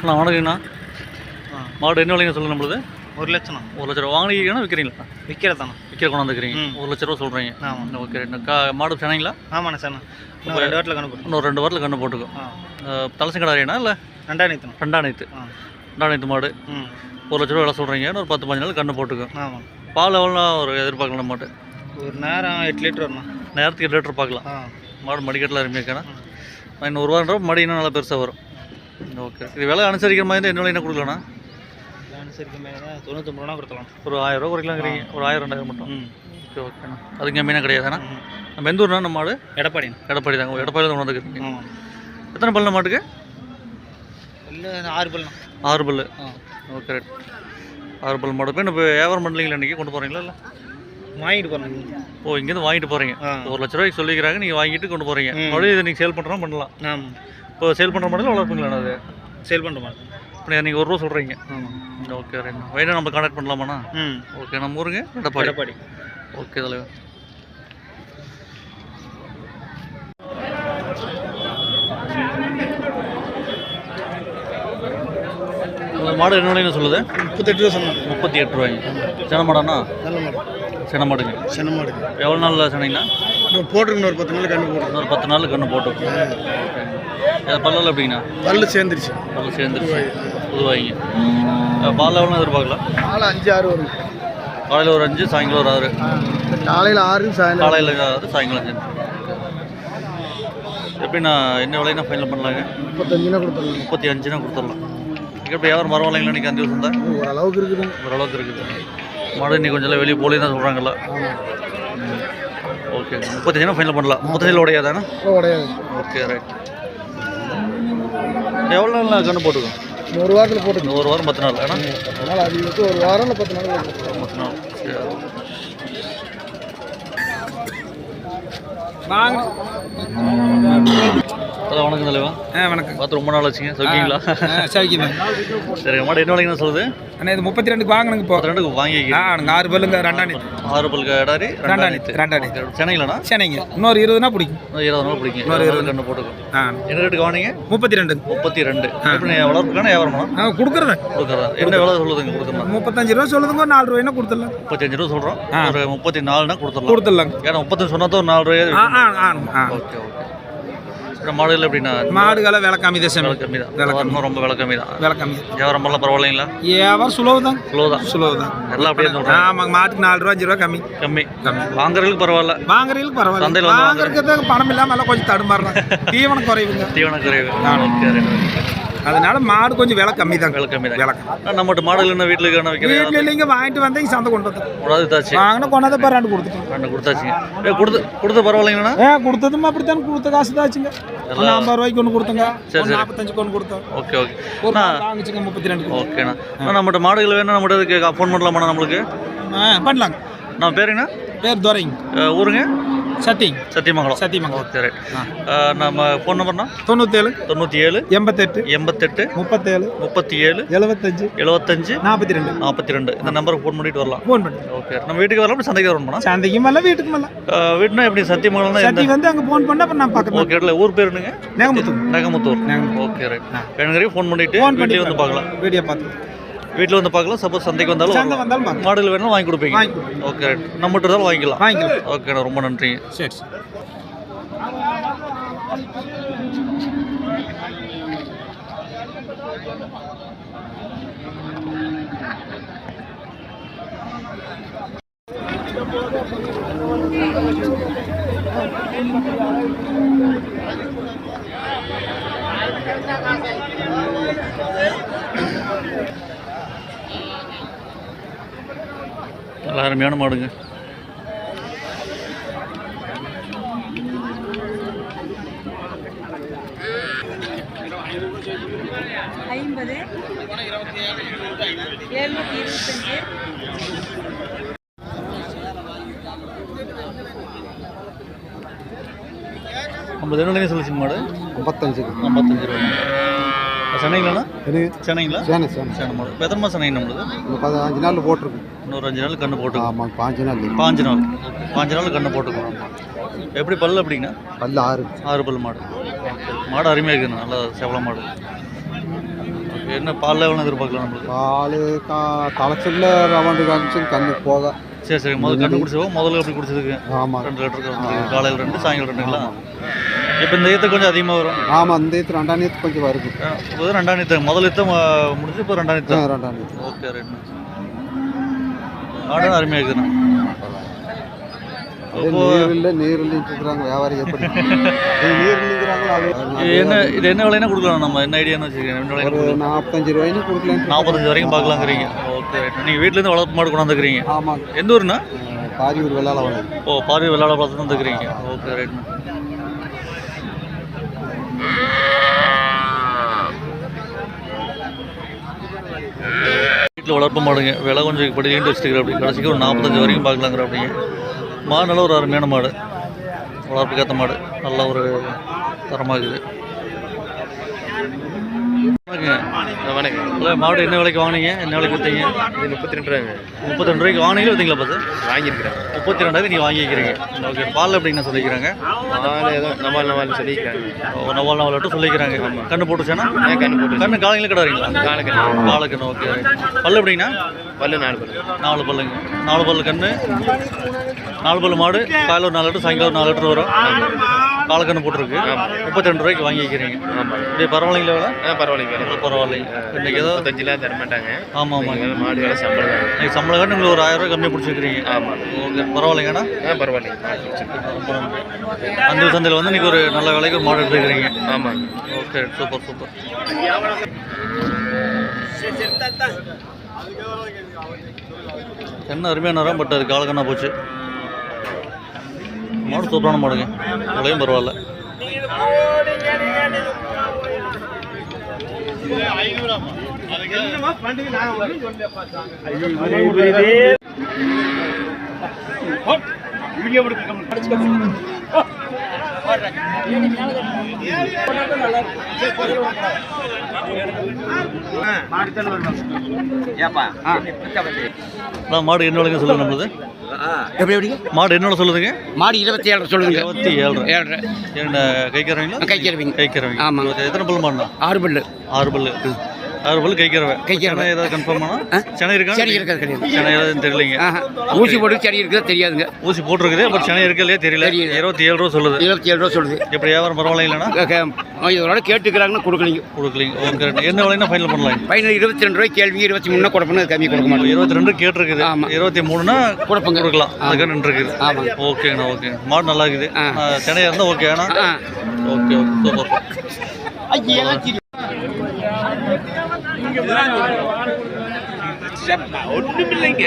அண்ணா வணக்கங்கண்ணா மாடு என்ன விலைங்க சொல்லுங்க நம்மளுது? ஒரு லட்சம் ஒரு லட்ச ரூபா. வாங்கினீங்கன்னா விற்கிறீங்களா விற்கிறதாண்ணா விற்கிற கொண்டாந்துக்கிறீங்க ம். ஒரு லட்ச ரூபா சொல்கிறீங்க ஆமாம். ஓகே. கா மாடு சென்னைங்களா ஆமாண்ணா இன்னும் ரெண்டு வாரத்தில் கணக்கு இன்னும் ரெண்டு வாரத்தில் கண்ணு போட்டுக்கும் ஆ. தலைசங்கடாரியனா இல்லை? ரெண்டாயிரத்தி ரெண்டாயிரத்து ஆ. ரெண்டாயிரத்து மாடு. ம். ஒரு லட்ச ரூபா விலை சொல்கிறீங்க இன்னொரு பத்து பதினஞ்சு நாள் கண்ணு போட்டுக்கும் ஆமாம். பால் எவ்வளோ ஒரு எதிர்பார்க்கலாம் மாட்டு? ஒரு நேரம் எட்டு லிட்டர் வரணும் நேரத்துக்கு எட்டு லிட்டர் பார்க்கலாம். மாடு மடிக்கட்டில் அருமையாக்கண்ணா இன்னும் ஒரு வாரம் மடி இன்னும் நல்லா பெருசாக வரும். ஓகே. இது விலை அனுசரிக்கிற மாதிரி இருந்தால் என்ன என்ன கொடுக்கலண்ணா அனுசரிக்க மேலே தொண்ணூத்தொம்பது ரூபா கொடுக்கலாம். ஒரு ஆயிரம் ரூபா குறைக்கலாங்கிறீங்க ஒரு ஆயிரம் ரெண்டாயிரம் மட்டும்? ஓகே ஓகேண்ணா. அதுக்கு கம்மியாக கிடையாதுண்ணா. நம்ம எந்த ஊர்னா நம்ம மாடு எடப்பாடி எடப்பாடி தாங்க. எடப்பாடி தான் ஆமாம். எத்தனை பல்லு மாட்டுக்கு ஆறு பல்லாம் ஆறு பல்லு. Okay right. ஆறு பல் மாடு போய் இப்போ வியாபாரம் பண்ணலீங்களா இன்றைக்கி கொண்டு போகிறீங்களா இல்லை? வாங்கிட்டு போகிறேன் ஓ இங்கேருந்து வாங்கிட்டு போகிறீங்க ஒரு லட்ச ரூபாய்க்கு சொல்லிக்கிறாங்க நீங்கள் வாங்கிட்டு கொண்டு போகிறீங்க. மறுபடியும் இதை நீங்கள் சேல் பண்ணுறோம் பண்ணலாம். இப்போ சேல் பண்ணுற மாடல வளர்ப்புங்களா அது? சேல் பண்ணுற மாதிரி இப்போ நீங்கள் ஒரு ரூபா சொல்கிறீங்க ஆமாம் ஓகே ரைட் வேணா நம்ம கான்டாக்ட் பண்ணலாமாண்ணா? ம். ஓகே நம்ம ஊருங்க எடப்பாடி. எடப்பாடி. ஓகே தலைவர். மாடு என்ன விலைன்னு சொல்லுது? முப்பத்தெட்டு ரூபா சொன்னாங்க. முப்பத்தி எட்டு ரூபாய்ங்க. சென மாடாண்ணா? சென மாடுங்க. சின்ன மாடு எவ்வளோ நாள் சென்னைங்கண்ணா போட்டிருக்கணும் ஒரு பத்து நாள் கண்ணு போட்டு இன்னொரு பத்து நாள் கன்று போட்டு பல்லல் எப்படிங்கண்ணா? பல்லு சேர்ந்துருச்சு. பல்லு சேர்ந்துருச்சு. புதுவாங்க பால் எவ்வளோ எதிர்பார்க்கலாம் நாலு அஞ்சு ஆறு வரும். காலையில் ஒரு அஞ்சு சாயங்காலம் ஒரு ஆறு. காலையில் ஆறு சாயந்தரம் காலையில் ஆறு சாயங்காலம் அஞ்சு. எப்படிண்ணா என்ன விலைன்னா ஃபைனல் பண்ணலாங்க? முப்பத்தஞ்சுனா கொடுத்துருங்க முப்பத்தி அஞ்சுனா கொடுத்துடலாம். எப்படி வியாபாரம் பரவாயில்லைங்களா இன்றைக்கி அஞ்சு வருஷம் தான் ஓரளவுக்கு இருக்குது. ஓரளவுக்கு இருக்குது. மாடு இன்னைக்கு கொஞ்சம் வெளியே போலே தான் சொல்கிறாங்கல்ல ஓகே முப்பத்தஞ்சுனா ஃபைனல் பண்ணலாம். முப்பத்தஞ்சில் உடையாதானே? உடையாது. ஓகே ரைட் எவ்வளோ நாள் கண்ணு போட்டுக்கோம் ஒரு வாரத்தில் போட்டு இந்த ஒரு வாரம் பத்து நாள் ஏன்னா அதனால் அது வந்து ஒரு வாரம் இல்லை பத்து நாள் பத்து நாள். சரி வாங்க அதான் வணக்கம் தலைவா. ஆ வணக்கம். பார்த்து ரொம்ப நாள் ஆச்சுங்க. சொல்லிங்களா சரிங்க. சரி மாடு என்ன விலைங்கன்னு சொல்லுது அண்ணா இது முப்பத்தி ரெண்டுக்கு வாங்கினுங்க இப்போ. ரெண்டுக்கு வாங்கிக்கிறேன் ஆ ஆறு பல்லுங்க ரெண்டாணி ஆறு பல்க இடாரி ரெண்டாணித்து ரெண்டாணி சென்னையிலண்ணா சரிங்க இன்னொரு இருபதுனா பிடிக்கும். இன்னும் இருபது நாள் பிடிக்கும். இன்னொரு இருபது. கண்ணு போட்டுக்கும் ஆ. என்ன ரேட்டுக்கு வாங்கினீங்க? முப்பத்தி ரெண்டு முப்பத்தி ரெண்டு வளர்ப்புக்கான வியாபாரமா? ஆ கொடுக்குறேன் கொடுக்குறதா? என்ன எவ்வளோ சொல்லுதுங்க கொடுத்துடலாம் முப்பத்தஞ்சு ரூபா சொல்லுதுங்க நாலு ரூபாய்னா கொடுத்துடலாம். முப்பத்தஞ்சு ரூபா சொல்கிறோம். ஒரு முப்பத்தி நாலுனா கொடுத்துடலாம். கொடுத்துடலாங்க. ஏன்னா முப்பத்தஞ்சு சொன்னா தான் ஒரு நாலு ரூபாய் ஆ ஆ. Okay okay. அப்புறம் மாடுகள் எப்படின்னா? மாடுகளை விலை கம்மி தான் விலை கம்மி தான். விலை கம்மி. ரொம்ப விலை கம்மி தான். விலை கம்மி. வியாபாரம் பண்ணலாம் பரவாயில்லைங்களா? வியாபாரம் சுலவு தான். ஸ்லோ தான். சுலவு தான். எல்லாம் அப்படியே சொல்கிறேன் ஆமாங்க மாட்டுக்கு நாலு ரூபா அஞ்சு ரூபா கம்மி. கம்மி. கம்மி. வாங்குறதுக்கு பரவாயில்ல. வாங்குறதுக்கு சந்தையில பரவாயில்ல வந்து வாங்குறதுக்கு. பணம் இல்லாமல் கொஞ்சம் தடுமாறுறாங்க தீவனம் குறைவுங்க. தீவன குறைவு. அதனால மாடு கொஞ்சம் விலை கம்மி தாங்க. விலை கம்மி தான். விலை நம்மகிட்ட மாடுகள் என்ன வைக்கிறேன் வீட்டில் இல்லைங்க வாங்கிட்டு வந்தீங்க சந்தை கொண்டு வந்து வாங்கினா கொண்டாந்து இப்போ ரெண்டு கொடுத்துட்டோம் ரெண்டு கொடுத்தாச்சுங்க. ஏ கொடுத்து கொடுத்து பரவாயில்லைங்கண்ணா? ஏ கொடுத்ததும் அப்படித்தான் கொடுத்த காசு தாச்சுங்க ஒன்று ஐம்பது ரூபாய்க்கு ஒன்று கொடுத்தங்க. சரி, சரி. நாற்பத்தஞ்சுக்கு ஒன்று கொடுத்தோம் ஓகே ஓகே. ஒரு வாங்கிச்சுங்க முப்பத்தி ரெண்டு ஓகேண்ணா. நம்மகிட்ட மாடுகள் வேணும் நம்மகிட்ட ஃபோன் பண்ணலாமாண்ணா நம்மளுக்கு? பண்ணலாங்க. நான் பேருங்கண்ணா பேர் துரைங்க. ஊருங்க? சத்திங் சத்தியமங்கலம். சத்தியமங்கலம். ஓகே ரைட் நம்ம ஃபோன் நம்பர்னா தொண்ணூத்தேழு. தொண்ணூற்றி ஏழு எண்பத்தெட்டு. எண்பத்தெட்டு. முப்பத்தேழு. முப்பத்தி ஏழு எழுபத்தஞ்சு எழுபத்தஞ்சு நாற்பத்தி ரெண்டு நாற்பத்தி ரெண்டு இந்த நம்பருக்கு ஃபோன் பண்ணிட்டு வரலாம். ஃபோன் பண்ணி. ஓகே நம்ம வீட்டுக்கு வரலாம்? சந்தைக்கு வரணும்ண்ணா? சந்தைக்கும் வரல வீட்டுக்கும் வரல அஹ் வீட்டுனா எப்படி? சத்தியமங்கலம்னா எந்த சத்தி வந்து அங்கே ஃபோன் பண்ண அப்புறம் நான் பக்கத்தில் ஓகே இல்லை ஊர் பேர் என்னங்க? நேகமுத்தூர். நகமுத்தூர். ஓகே ரைட் வேணுங்கிறே ஃபோன் பண்ணிட்டு வீட்லயே வந்து பார்க்கலாம். வீடியோ பார்த்து வீட்டில் வந்து பார்க்கலாம். சப்போஸ் சந்தைக்கு வந்தாலும் மாடுகள் வேணும் வாங்கி கொடுப்பீங்க. ஓகே நம்மகிட்ட இருந்தாலும் வாங்கிக்கலாம். வாங்கிக்கலாம். ஓகேண்ணா ரொம்ப நன்றிங்க சரி. நல்லா அருமையான மாடுங்க. ஐம்பது. இருபத்தஞ்சு. ஐம்பது என்ன சொல்லிச்சு மாடு? ஐம்பத்தஞ்சுக்கு ஐம்பத்தஞ்சு ரூபா சென்னைங்களா? சேனை சேனை சேனை மாடு இப்போ எத்தனை சென்னை நம்மளுது? பதினஞ்சு நாள் போட்டிருக்கு இன்னொரு அஞ்சு நாள் கண்ணு போட்டுக்கோ. ஆமாம் பாஞ்சு நாள். பாஞ்சு நாள். பாஞ்சு நாள் கண்ணு போட்டுக்கோ. எப்படி பல்லு அப்படிங்கண்ணா பல்லு ஆறு ஆறு பல் மாடு. மாடு அருமையாக இருக்குண்ணா நல்லா செவல மாடு. என்ன பால் எவ்வளோ எதிர்பார்க்கலாம் நம்மளுக்கு? பால் கா தலைச்சல்ல ரவண்டு காமிச்சு கண்ணு போக. சரி சரி. முதல்ல கண்ணு குடிச்சவோ முதல்ல எப்படி குடிச்சதுக்கு? ஆமாம் ரெண்டு லிட்டருக்கு காலையில் ரெண்டு சாயங்காலம் ரெண்டுங்களா? இப்போ இந்த ஈத்து கொஞ்சம் அதிகமாக வரும். ஆமாம் இந்த இது ரெண்டாம் நேற்று கொஞ்சம் வருது. இப்போ ரெண்டாம் ஈத்து முதல் ஈத்து முடிஞ்சு இப்போ ரெண்டாம் ஈத்து ரெண்டாம் நேற்று ஓகே ரைட் மாடு அருமையாக இருக்குதுண்ணா என்ன இது என்ன விலைன்னா கொடுக்கலாம் நம்ம என்ன ஐடியான்னு கொடுக்கலாம். நாற்பத்தஞ்சு ரூபாய்னு கொடுக்கலான்னு நாற்பத்தஞ்சு வரைக்கும் பார்க்கலாங்கிறீங்க. ஓகே ரைட் நீங்கள் வீட்டிலேருந்து வளர்ப்பு மாடு கொண்டாந்துக்கிறீங்க. ஆமாங்க. எந்த ஊருண்ணா? பாரி ஒரு வெள்ளால வளரும் ஓ பார்வை விளையாட பார்த்து வந்துக்கிறீங்க ஓகே ரைட்ண்ணா வீட்டில் வளர்ப்பு மாடுங்க. விலை கொஞ்சம் இப்படி ஈண்டு வச்சுருக்கிற அப்படி கடைசிக்கு ஒரு நாற்பத்தஞ்சு வரைக்கும் பார்க்கலாங்கிற அப்படிங்க. மாடு நல்ல ஒரு அருமையான மாடு. வளர்ப்புக்கேற்ற மாடு. நல்ல ஒரு தரமாக இருக்குது. வணக்கம். மாடு என்ன விலைக்கு வாங்குனீங்க? என்ன விலைக்கு கொடுத்தீங்க? இது முப்பத்தி ரெண்டு ரூபாங்க. முப்பத்தி ரெண்டு ரூபாய்க்கு வாங்கினீங்களா பார்த்தீங்களா பார்த்து வாங்கியிருக்கிறேன். முப்பத்தி ரெண்டாயிரம் நீங்கள் வாங்கிக்கிறீங்க ஓகே பால் எப்படின்னு சொல்லிக்கிறாங்க? ஏதோ நவால் நவால் நவால் நாலு லிட்டர் சொல்லிக்கிறாங்க. கண்ணு போட்டுச்சானா ஏன் கண்ணு போட்டு கண்ணு காலையில் கிடாறீங்களா காலக்கண்ணு காலக்கண்ணு ஓகே. பல்லு எப்படிங்கண்ணா? பல்லு நாலு பல்லு. நாலு பல்லுங்க. நாலு பல்லு கண்ணு. நாலு பல்லு மாடு. காலையில் ஒரு நாலு லிட்டர் சாயங்காலம் நாலு லிட்டர் வரும். காலக்கண்ணு போட்டிருக்கு. முப்பத்தி ரெண்டு ரூபாய்க்கு வாங்கிக்கிறீங்க. ஆமாம். இப்படி பரவாயில்லைங்களா பரவாயில்லைங்க. பரவாயில்லைங்க இன்னைக்கு ஏதோ முப்பத்தஞ்சுலாம் தர மாட்டாங்க ஆமாம் ஆமாங்க மாடு வேலை சம்பளம் தான் இன்னைக்கு சம்பளம் கட்டு உங்களுக்கு ஒரு ஆயிரம் ரூபாய் கம்மியாக பிடிச்சிருக்கிறீங்க. ஆமாம் ஓகே பரவாயில்லைங்கண்ணா. ஆ பரவாயில்லைங்க. ரொம்ப நன்றி. அந்த சந்தையில் வந்து இன்னைக்கு ஒரு நல்ல விலைக்கு ஒரு மாடு எடுத்துக்கிறீங்க ஆமாங்க ஓகே சூப்பர் சூப்பர். என்ன அருமையான நேரம் பட் அது காலக்கண்ணா போச்சு? மாடு சூப்பரான மாடுங்க. விலையும் பரவாயில்ல. அதான் மாடு என்ன விலைங்க சொல்லுங்க நம்மளுது? எப்படி எப்படி மாடு என்ன விலை சொல்லுதுங்க? மாடு இருபத்தி ஏழு சொல்லுங்க. இருபத்தி ஏழு. ஏழரை என்ன கைக்கிறவங்களா? கைக்கிறவங்க. கைக்கிறவங்க. இருபத்தி- எத்தனை பல்லு மாடுண்ணா? ஆறு பல்லு. ஆறு பல்லு. ஆறு பல்லு கைக்கிறவன் கைக்கிறவன். சென்னை ஏதாவது கன்ஃபார்ம் ஆனா ஆ? சென்னை இருக்கா? சரி இருக்கிறது கிடையாது சென்னை ஏதாவது தெரியலைங்க. ஊசி போட்டு சரி இருக்கிறது தெரியாதுங்க. ஊசி போட்டிருக்குது பட் சென்னை இருக்கா இல்லையா தெரியல. இருபத்தி ஏழு ரூபா சொல்லுது. இருபத்தி ஏழு ரூபா சொல்லுது. எப்படி வியாபாரம் பரவாயில்லைங்களா இதோட கேட்டுக்கிறாங்கன்னு கொடுக்கலீங்க. கொடுக்கலீங்க. ஓகே என்ன விலைன்னா ஃபைனல் பண்ணலாம்? ஃபைனல் இருபத்தி ரெண்டு ரூபாய் கேள்வி இருபத்தி மூணு கொடுப்பணும் அது கம்மி கொடுக்க மாட்டோம் இருபத்தி ரெண்டு கேட்டிருக்குது. ஆமா. இருபத்தி மூணுனா கொடுப்போங்க. கொடுக்கலாம். அதுக்காக நின்றுருக்குது. ஆமாங்க. ஓகேங்கண்ணா ஓகே மாடு நல்லா இருக்குது. ஆ. ஆ, சென்னையா இருந்தால் ஓகே அண்ணா ஆ. Okay okay. சூப்பர். ஐயா ஒண்ணுமில்லைங்க.